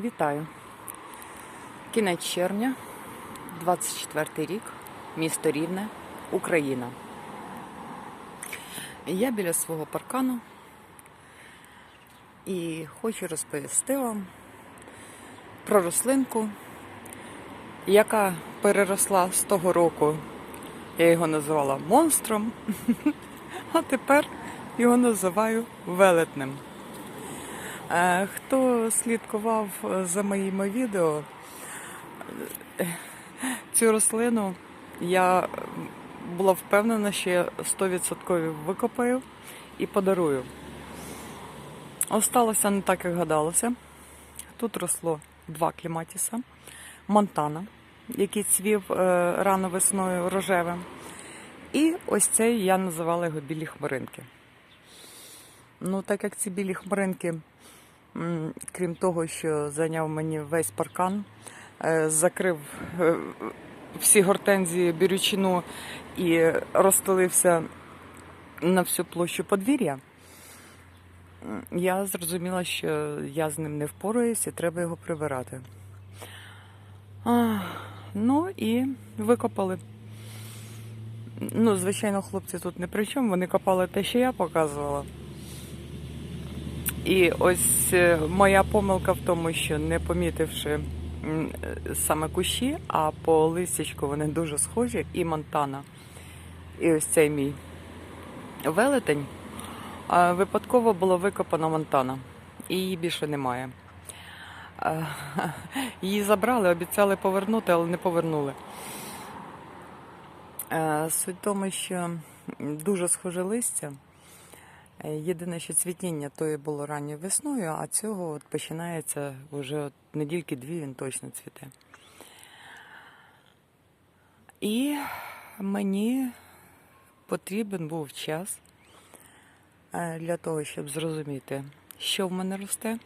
Вітаю. Кінець червня, 24 рік, місто Рівне, Україна. Я біля свого паркану і хочу розповісти вам про рослинку, яка переросла з того року. Я його називала монстром, а тепер його називаю велетнем. Е, Хто слідкував за моїми відео, е, цю рослину я була впевнена, що я 100% викопаю і подарую. Осталося не так, як гадалося. Тут росло два кліматіса, Монтана, який цвів е, рано весною рожевим. І ось цей я називала його білі хмаринки. Ну, так як ці білі хмаринки Крім того, що зайняв мені весь паркан, е, закрив е, всі гортензії бірючину і розстелився на всю площу подвір'я, я зрозуміла, що я з ним не впораюсь і треба його прибирати. Ну і викопали. Ну, звичайно, хлопці тут не при чому, вони копали те, що я показувала. І ось е, моя помилка в тому, що не помітивши е, саме кущі, а по листячку вони дуже схожі, і Монтана. І ось цей мій велетень. Випадково було викопано Монтана, і її більше немає. Її забрали, обіцяли повернути, але не повернули. Е, Суть в тому, що дуже схоже листя. Е, Єдине, що цвітіння тої було ранньою весною, а цього от починається вже от недільки-дві він точно цвіте. І мені потрібен був час е, для того, щоб зрозуміти, що в мене росте,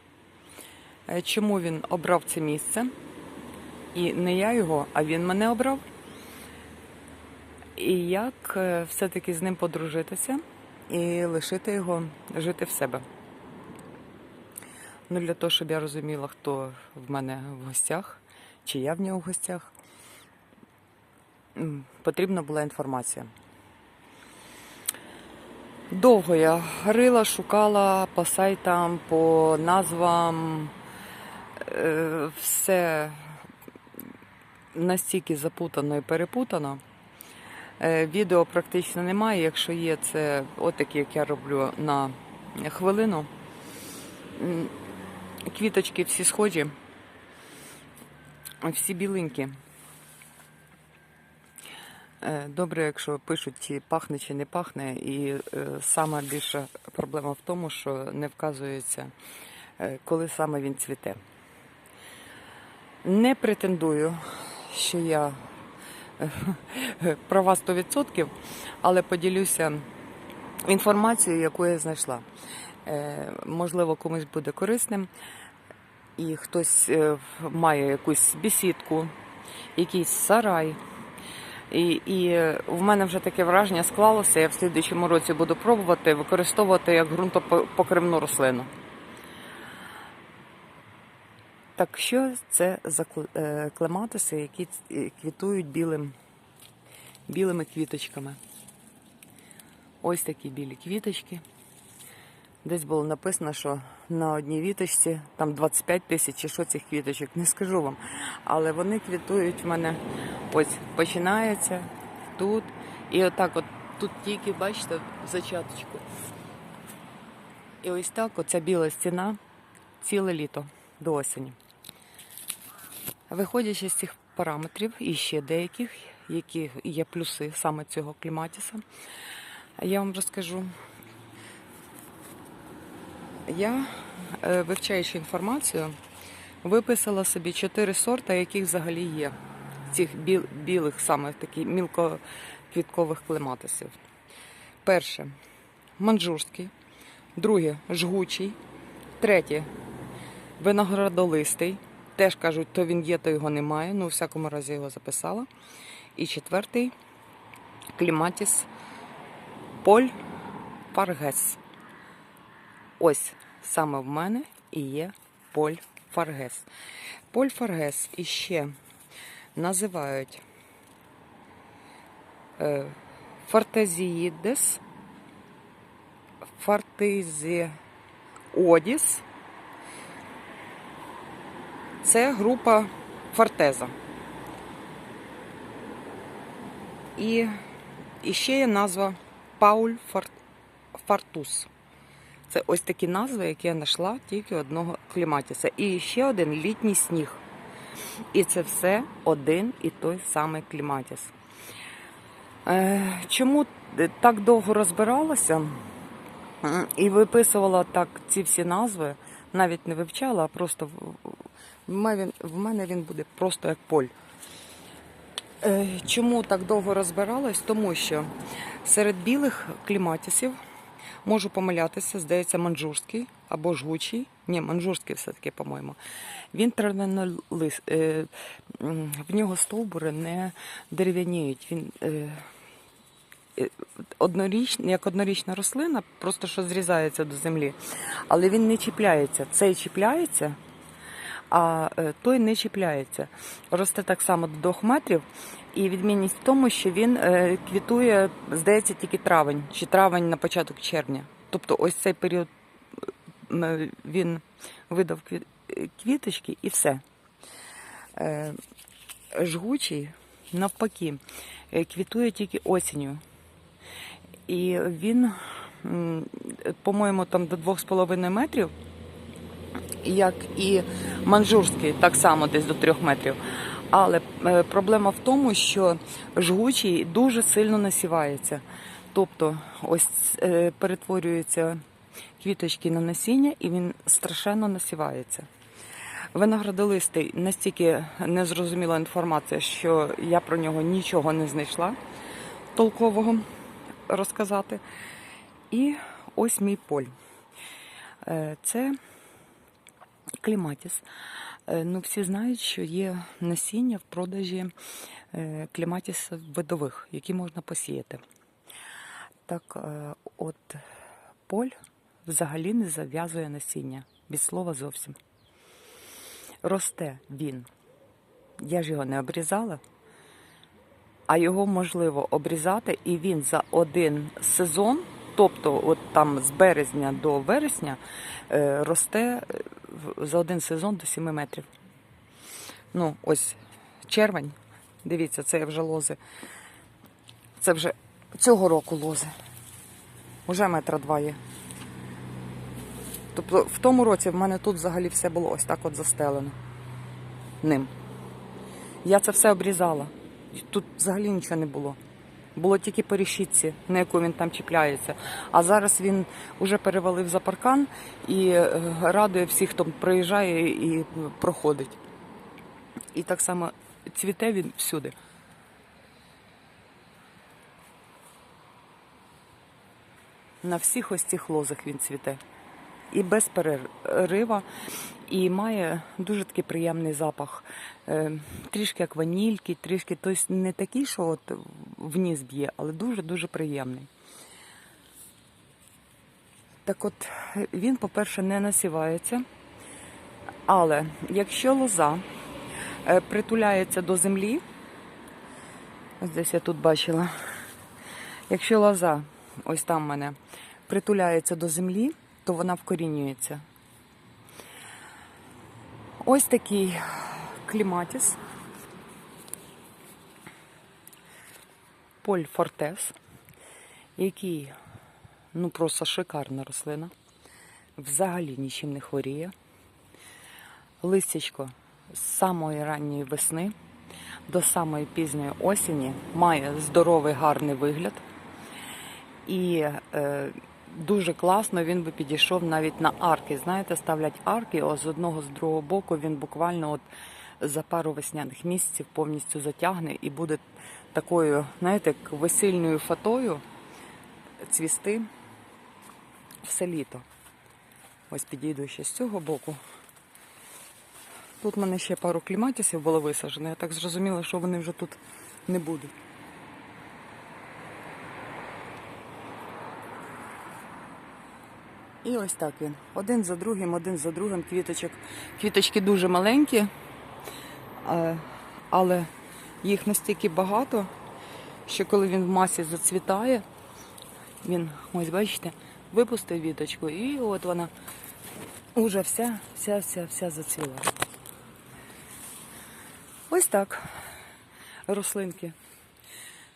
е, чому він обрав це місце. І не я його, а він мене обрав. І як все-таки з ним подружитися і лишити його жити в себе. Ну, для того, щоб я розуміла, хто в мене в гостях, чи я в нього в гостях, потрібна була інформація. Довго я рила, шукала по сайтам, по назвам. Е, Все настільки запутано і перепутано. Е, Відео практично немає. Якщо є, це отакі, як я роблю на хвилину. Квіточки всі схожі, всі біленькі. Е, Добре, якщо пишуть, чи пахне, чи не пахне. І е, сама більша проблема в тому, що не вказується, коли саме він цвіте. Не претендую, що я права 100%, але поділюся інформацією, яку я знайшла. Е, Можливо, комусь буде корисним, і хтось е, має якусь бесідку, якийсь сарай. І, і е, в мене вже таке враження склалося. Я в слідчому році буду пробувати використовувати як ґрунтопокривну рослину. Так що це за е, клематиси, які е, квітують білим, білими квіточками? Ось такі білі квіточки. Десь було написано, що на одній віточці там 25 тисяч чи що цих квіточок, не скажу вам. Але вони квітують в мене ось починається тут. І отак от тут тільки, бачите, в зачаточку. І ось так оця біла стіна ціле літо до осені. Виходячи з цих параметрів і ще деяких, які є плюси саме цього кліматіса, я вам розкажу. Я, е, вивчаючи інформацію, виписала собі чотири сорта, яких взагалі є. Цих біл- білих, саме таких мілкоквіткових клематисів. Перше манджурський, друге жгучий, третє виноградолистий. Теж кажуть, то він є, то його немає. Ну, у всякому разі його записала. І четвертий кліматіс поль паргес. Ось саме в мене і є Поль Фаргес. Поль Фаргес іще називають е, Фортезіїдес, Фортезіодіс. Це група Фортеза. І, і ще є назва Пауль Фартус. Це ось такі назви, які я знайшла тільки одного кліматіса. І ще один літній сніг. І це все один і той самий кліматіс. Е, чому так довго розбиралася і виписувала так ці всі назви, навіть не вивчала, а просто в- мене, він буде просто як поль. Е, Чому так довго розбиралась? Тому що серед білих кліматісів можу помилятися, здається, манжурський або жгучий. Ні, манжурський все-таки, по-моєму. Він травянолис. е, В нього стовбури не дерев'яніють. Він е, однорічний, як однорічна рослина, просто що зрізається до землі. Але він не чіпляється. Цей чіпляється, а е, той не чіпляється. Росте так само до 2 метрів. І відмінність в тому, що він е, квітує, здається, тільки травень, чи травень на початок червня. Тобто ось цей період е, він видав квіточки і все. Жгучий, навпаки, квітує тільки осінню. І він, по-моєму, там до 2,5 метрів як і манжурський, так само десь до трьох метрів. Але е, проблема в тому, що жгучий дуже сильно насівається. Тобто, ось е, перетворюються квіточки на насіння, і він страшенно насівається. Виноградолистий настільки незрозуміла інформація, що я про нього нічого не знайшла толкового розказати. І ось мій поль. Е, Це кліматіс. Е, Ну, всі знають, що є насіння в продажі е, кліматісів видових, які можна посіяти. Так, е, от поль взагалі не зав'язує насіння. Від слова зовсім. Росте він. Я ж його не обрізала, а його можливо обрізати, і він за один сезон, тобто от там з березня до вересня, е, росте е, за один сезон до 7 метрів. Ну, ось червень. Дивіться, це вже лози. Це вже цього року лози. Уже метра два є. Тобто в тому році в мене тут взагалі все було ось так от застелено ним. Я це все обрізала. Тут взагалі нічого не було. Було тільки по решітці, на яку він там чіпляється. А зараз він уже перевалив за паркан і е, радує всіх, хто приїжджає і проходить. І так само цвіте він всюди. На всіх ось цих лозах він цвіте. І без перерива, і має дуже такий приємний запах. Е, трішки як ванільки, трішки, тобто не такий, що от вниз б'є, але дуже-дуже приємний. Так от, він, по-перше, не насівається. Але якщо лоза е, притуляється до землі, ось десь я тут бачила, якщо лоза, ось там в мене, притуляється до землі, то вона вкорінюється. Ось такий кліматіс. Поль Фортес, який ну просто шикарна рослина. Взагалі нічим не хворіє. Листячко з самої ранньої весни до самої пізньої осені має здоровий гарний вигляд. І е, дуже класно він би підійшов навіть на арки. Знаєте, ставлять арки, а з одного з другого боку він буквально от за пару весняних місяців повністю затягне і буде такою, знаєте, як весільною фатою цвісти все літо. Ось підійду ще з цього боку. Тут в мене ще пару кліматісів було висаджено. Я так зрозуміла, що вони вже тут не будуть. І ось так він. Один за другим, один за другим квіточок. Квіточки дуже маленькі, е, але їх настільки багато, що коли він в масі зацвітає, він, ось бачите, випустив віточку, і от вона уже вся, вся, вся, вся зацвіла. Ось так. Рослинки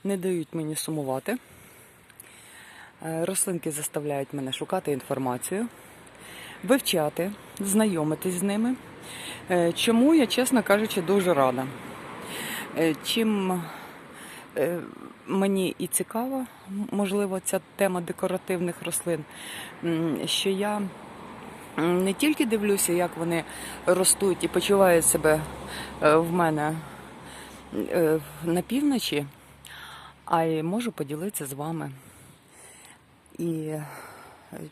не дають мені сумувати. Е, Рослинки заставляють мене шукати інформацію, вивчати, знайомитись з ними. Е, Чому я, чесно кажучи, дуже рада. Е, Чим е, мені і цікава, можливо, ця тема декоративних рослин, що я не тільки дивлюся, як вони ростуть і почувають себе е, в мене на півночі, а й можу поділитися з вами. І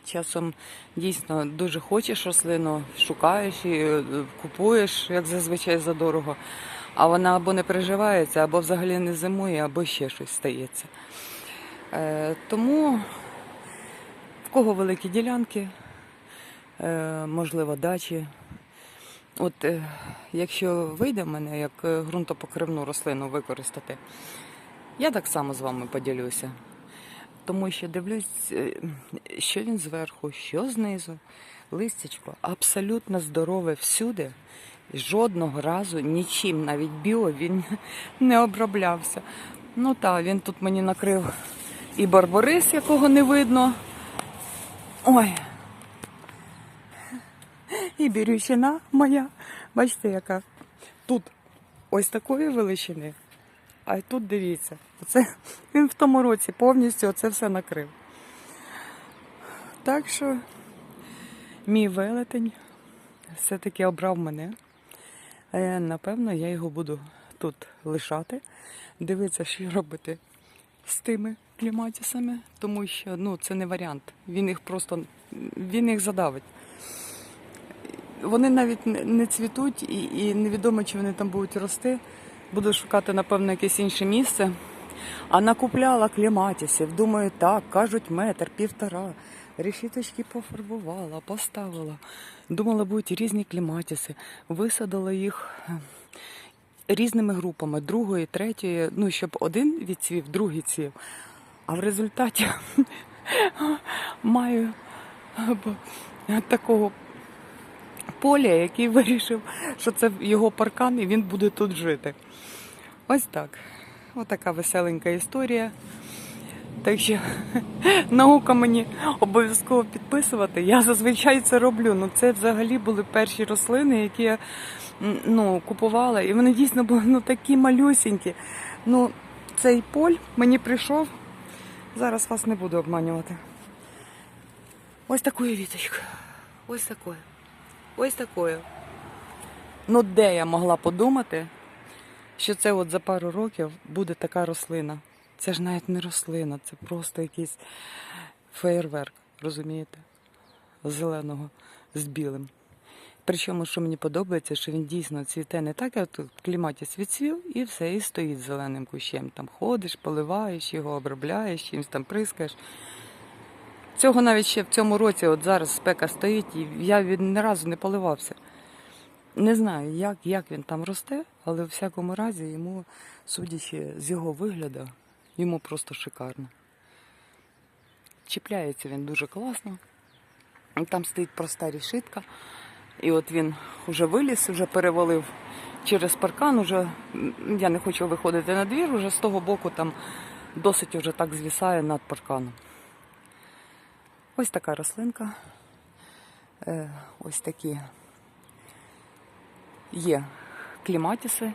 часом дійсно дуже хочеш рослину, шукаєш і купуєш, як зазвичай задорого, а вона або не переживається, або взагалі не зимує, або ще щось стається. Е, Тому в кого великі ділянки, е, можливо, дачі. От е, якщо вийде мене як ґрунтопокривну рослину використати, я так само з вами поділюся. Тому що дивлюсь, що він зверху, що знизу. Листячко абсолютно здорове всюди. Жодного разу нічим, навіть біо, він не оброблявся. Ну так, він тут мені накрив і барбарис, якого не видно. Ой. І бірючина моя. Бачите, яка тут ось такої величини. А й тут дивіться, оце він в тому році повністю оце все накрив. Так що мій велетень все-таки обрав мене. Е, Напевно, я його буду тут лишати, дивитися, що робити з тими кліматісами, тому що ну, це не варіант. Він їх просто він їх задавить. Вони навіть не- цвітуть і, і невідомо, чи вони там будуть рости. Буду шукати, напевно, якесь інше місце. А накупляла кліматісів. Думаю, так, кажуть, метр, півтора. Решіточки пофарбувала, поставила. Думала, будуть різні кліматіси. Висадила їх е, різними групами, другої, третьої, ну, щоб один відцвів, другий цвів. А в результаті маю е, такого поля, який вирішив, що це його паркан і він буде тут жити. Ось так. Ось така веселенька історія. Так що наука мені обов'язково підписувати. Я зазвичай це роблю. Ну це взагалі були перші рослини, які я ну, купувала, і вони дійсно були ну, такі малюсінькі. Ну, цей поль мені прийшов. Зараз вас не буду обманювати. Ось такою віточкою. Ось такою. Ось такою. Ну, де я могла подумати, що це от за пару років буде така рослина. Це ж навіть не рослина, це просто якийсь феєрверк, розумієте? Зеленого з білим. Причому, що мені подобається, що він дійсно цвіте не так, як тут в кліматі світцвів, і все, і стоїть зеленим кущем. Там ходиш, поливаєш його, обробляєш, чимось там прискаєш. Цього навіть ще в цьому році, от зараз спека стоїть, і я від ні разу не поливався. Не знаю, як, як він там росте, але в всякому разі йому, судячи з його вигляду, йому просто шикарно. Чіпляється він дуже класно. Там стоїть проста рішитка. І от він вже виліз, вже перевалив через паркан. Уже, я не хочу виходити на двір, уже з того боку там досить вже так звісає над парканом. Ось така рослинка. Е, Ось такі є кліматіси.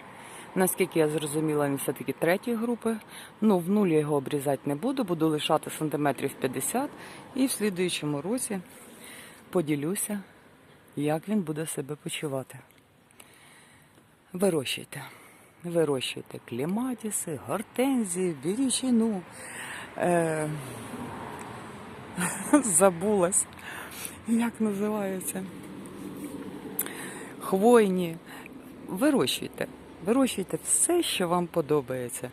Наскільки я зрозуміла, він все-таки третьої групи. Ну, в нулі його обрізати не буду, буду лишати сантиметрів 50 і в слідуючому році поділюся, як він буде себе почувати. Вирощуйте. Вирощуйте кліматіси, гортензії, бірючину. Е... Забулась, як називається. Хвойні. Вирощуйте. Вирощуйте все, що вам подобається.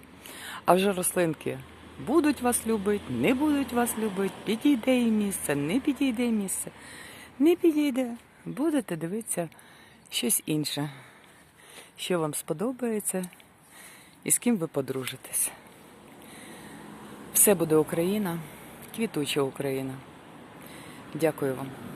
А вже рослинки Будуть вас любити, не будуть вас любити, підійде і місце, не підійде місце, не підійде. Будете дивитися щось інше, що вам сподобається і з ким ви подружитесь. Все буде Україна, квітуча Україна. Дякую вам.